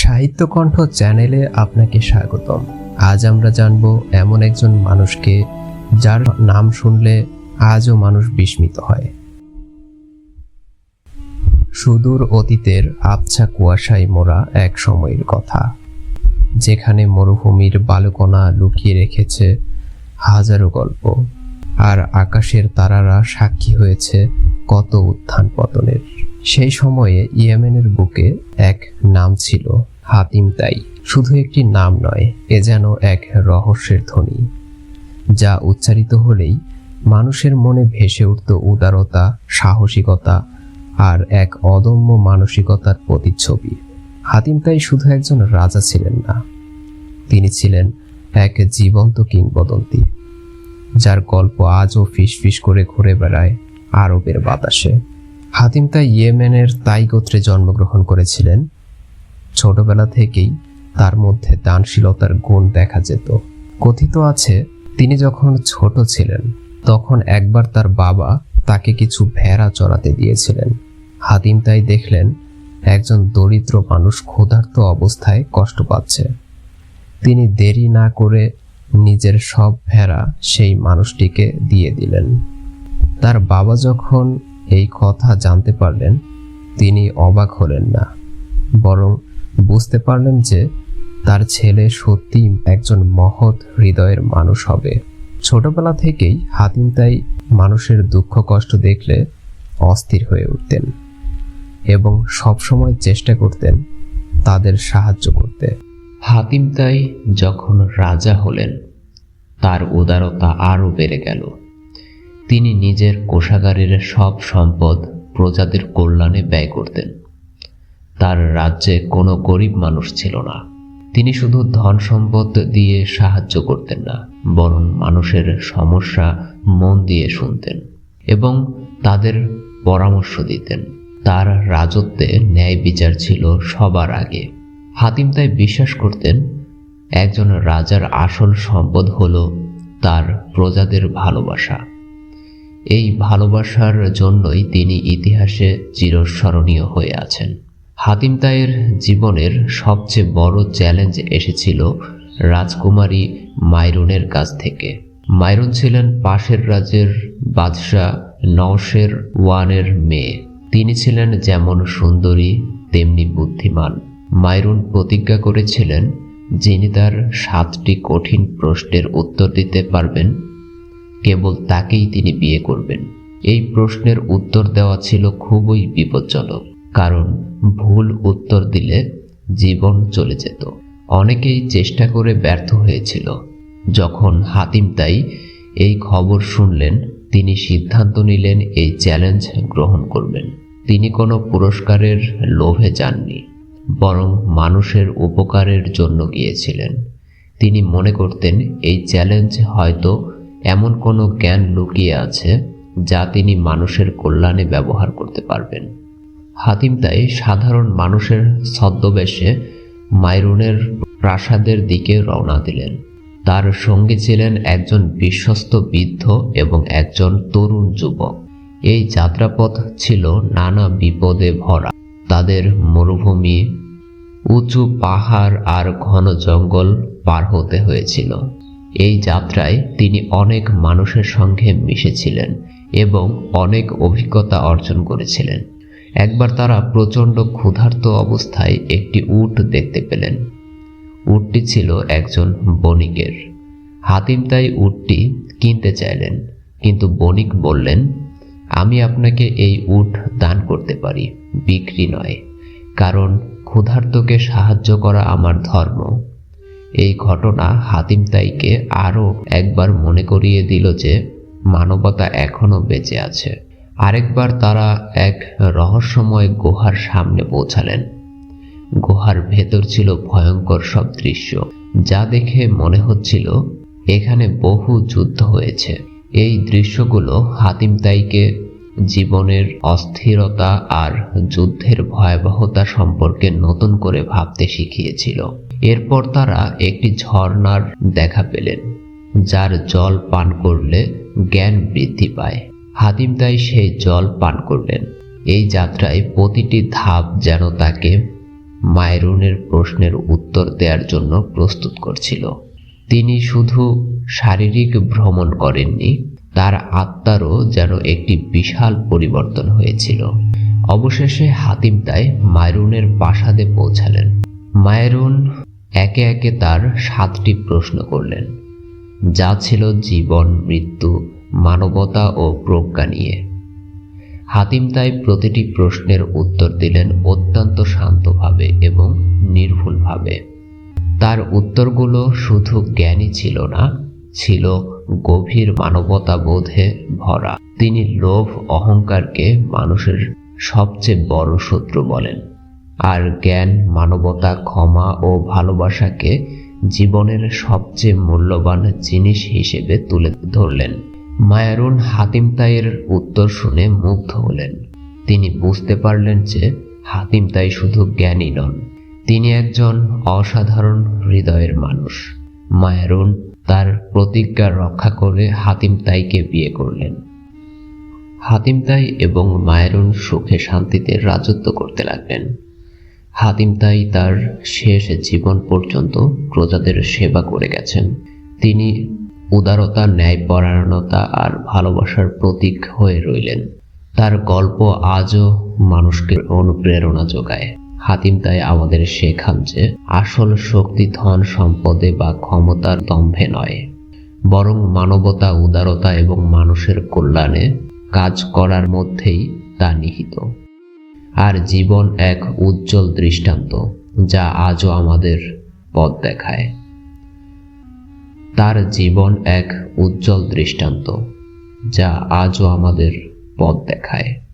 সাহিত্যকণ্ঠ চ্যানেলে আপনাকে স্বাগতম। আজ আমরা জানব এমন একজন মানুষকে যার নাম শুনলে আজও মানুষ বিস্মিত হয়। সুদূর অতীতের আবছা কুয়াশায় মোড়া এক সময়ের কথা, যেখানে মরুভূমির বালুকণা লুকিয়ে রেখেছে হাজারো গল্প, আর আকাশের তারারা সাক্ষী হয়েছে কত উত্থান পতনের সেই সময়ে ইয়েমেনের বুকে এক নাম ছিল হাতিম তাই। শুধু একটি নাম নয়, এ যেন এক রহস্যের ধ্বনি, যা উচ্চারিত হলেই মানুষের মনে ভেসে উঠত উদারতা, সাহসিকতা আর এক অদম্য মানসিকতার প্রতিচ্ছবি। হাতিম তাই শুধু একজন রাজা ছিলেন না, তিনি ছিলেন এক জীবন্ত কিংবদন্তি, যার গল্প আজও ফিসফিস করে ঘুরে বেড়ায় আরবের বাতাসে। হাতিম তাই ইয়েমেনের তাই গোত্রে জন্মগ্রহণ করেছিলেন। ছোটবেলা থেকেই তার মধ্যে দানশীলতার গুণ দেখা যেত। কথিত আছে, তিনি যখন ছোট ছিলেন, তখন একবার তার বাবা তাকে কিছু ভেড়া চড়াতে দিয়েছিলেন। হাতিম তাই দেখলেন, একজন দরিদ্র মানুষ ক্ষুধার্ত অবস্থায় কষ্ট পাচ্ছে। তিনি দেরি না করে নিজের সব ভেড়া সেই মানুষটিকে দিয়ে দিলেন। তার বাবা যখন এই কথা জানতে পারলেন, তিনি অবাক হলেন না। বরং বুঝতে পারলেন যে তার ছেলে সত্যি একজন মহৎ হৃদয়ের মানুষ হবে। ছোটবেলা থেকেই হাতিম তাই মানুষের দুঃখ কষ্ট দেখলে অস্থির হয়ে উঠতেন এবং সবসময় চেষ্টা করতেন তাদের সাহায্য করতে। হাতিম তাই যখন রাজা হলেন, তার উদারতা আরও বেড়ে গেল। তিনি নিজের কোষাগারের সব সম্পদ প্রজাদের কল্যাণে ব্যয় করতেন। তার রাজ্যে কোনো গরিব মানুষ ছিল না। তিনি শুধু ধন সম্পদ দিয়ে সাহায্য করতেন না, বরং মানুষের সমস্যা মন দিয়ে শুনতেন এবং তাদের পরামর্শ দিতেন। তার রাজত্বে ন্যায় বিচার ছিল সবার আগে। হাতিম তাই বিশ্বাস করতেন, একজন রাজার আসল সম্পদ হল তার প্রজাদের ভালোবাসা। এই ভালোবাসার জন্যই তিনি ইতিহাসে চিরস্মরণীয় হয়ে আছেন। হাতিম তাইয়ের জীবনের সবচেয়ে বড় চ্যালেঞ্জ এসেছিল রাজকুমারী মাইরুনের কাছ থেকে। মাইরুন ছিলেন পাশের রাজ্যের বাদশাহ নওশের ওয়ানের মেয়ে। তিনি ছিলেন যেমন সুন্দরী, তেমনি বুদ্ধিমান। মাইরুন প্রতিজ্ঞা করেছিলেন, যিনি তার সাতটি কঠিন প্রশ্নের উত্তর দিতে পারবেন কেবল তাকেই তিনি বিয়ে করবেন। এই প্রশ্নের উত্তর দেওয়া ছিল খুবই বিপজ্জনক, কারণ ভুল উত্তর দিলে জীবন চলে যেত। অনেকেই চেষ্টা করে ব্যর্থ হয়েছিল। যখন হাতিম তাই এই খবর শুনলেন, তিনি সিদ্ধান্ত নিলেন এই চ্যালেঞ্জ গ্রহণ করবেন। তিনি কোনো পুরস্কারের লোভে যাননি, বরং মানুষের উপকারের জন্য গিয়েছিলেন। তিনি মনে করতেন এই চ্যালেঞ্জ হয়তো এমন কোনো জ্ঞান লুকিয়ে আছে যা তিনি মানুষের কল্যাণে ব্যবহার করতে পারবেন। হাতিম তাই সাধারণ মানুষের ছদ্মবেশে মাইরুনের প্রাসাদের দিকে রওনা দিলেন। তার সঙ্গে ছিলেন একজন বিশ্বস্ত বৃদ্ধ এবং একজন তরুণ যুবক। এই যাত্রাপথ ছিল নানা বিপদে ভরা। তাদের মরুভূমি, উঁচু পাহাড় আর ঘন জঙ্গল পার হতে হয়েছিল। এই যাত্রায় তিনি অনেক মানুষের সঙ্গে মিশেছিলেন এবং অনেক অভিজ্ঞতা অর্জন করেছিলেন। একবার তারা প্রচণ্ড ক্ষুধার্ত অবস্থায় একটি উট দেখতে পেলেন। উটটি ছিল একজন বণিকের। হাতিম তাই উটটি কিনতে চাইলেন, কিন্তু বণিক বললেন, আমি আপনাকে এই উট দান করতে পারি, বিক্রি নয়, কারণ ক্ষুধার্তকে সাহায্য করা আমার ধর্ম। এই ঘটনা হাতিম তাইকে আরও একবার মনে করিয়ে দিল যে মানবতা এখনও বেঁচে আছে। আরেকবার তারা এক রহস্যময় গুহার সামনে পৌঁছালেন। গুহার ভেতর ছিল ভয়ঙ্কর সব দৃশ্য, যা দেখে মনে হচ্ছিল এখানে বহু যুদ্ধ হয়েছে। এই দৃশ্যগুলো হাতিম তাইকে জীবনের অস্থিরতা আর যুদ্ধের ভয়াবহতা সম্পর্কে নতুন করে ভাবতে শিখিয়েছিল। এরপর তারা একটি ঝর্ণার দেখা পেলেন, যার জল পান করলে জ্ঞান বৃদ্ধি পায়। হাতিম তাই সেই জল পান করলেন। এই যাত্রায় প্রতিটি ধাপ যেন তাকে মায়রুনের প্রশ্নের উত্তর দেওয়ার জন্য প্রস্তুত করছিল। তিনি শুধু শারীরিক ভ্রমণ করেননি, তার আত্মারও যেন একটি বিশাল পরিবর্তন হয়েছিল। অবশেষে হাতিম তাই মায়রুনের প্রাসাদে পৌঁছালেন। মায়রুন একে একে তার সাতটি প্রশ্ন করলেন, যা ছিল জীবন, মৃত্যু, মানবতা ও প্রজ্ঞা নিয়ে। হাতিম তাই প্রতিটি প্রশ্নের উত্তর দিলেন অত্যন্ত শান্তভাবে এবং নির্ভুলভাবে। তার উত্তরগুলো শুধু জ্ঞানই ছিল না, ছিল গভীর মানবতা বোধে ভরা। তিনি লোভ, অহংকারকে মানুষের সবচেয়ে বড় শত্রু বলেন। আর জ্ঞান, মানবতা, ক্ষমা ও ভালোবাসাকে জীবনের সবচেয়ে মূল্যবান জিনিস হিসেবে তুলে ধরলেন। মায়ারুন হাতিম তাইয়ের উত্তর শুনে মুগ্ধ হলেন। তিনি বুঝতে পারলেন যে হাতিম তাই শুধু জ্ঞানী নন, তিনি একজন অসাধারণ হৃদয়ের মানুষ। মায়ারুন তার প্রতিজ্ঞা রক্ষা করে হাতিম তাইকে বিয়ে করলেন। হাতিম তাই এবং মায়ারুন সুখে শান্তিতে রাজত্ব করতে লাগলেন। হাতিম তাই তার শেষ জীবন পর্যন্ত প্রজাদের সেবা করে গেছেন। তিনি উদারতা, ন্যায়পরায়ণতা আর ভালোবাসার প্রতীক হয়ে রইলেন। তার গল্প আজও মানুষকে অনুপ্রেরণা যোগায়। হাতিম তাই আমাদের শেখান যে আসল শক্তি ধন সম্পদে বা ক্ষমতার দম্ভে নয়। বরং মানবতা, উদারতা এবং মানুষের কল্যাণে কাজ করার মধ্যেই তা নিহিত। আর জীবন এক উজ্জ্বল দৃষ্টান্ত, যা আজও আমাদের পথ দেখায়। তার জীবন এক উজ্জ্বল দৃষ্টান্ত, যা আজও আমাদের পথ দেখায়।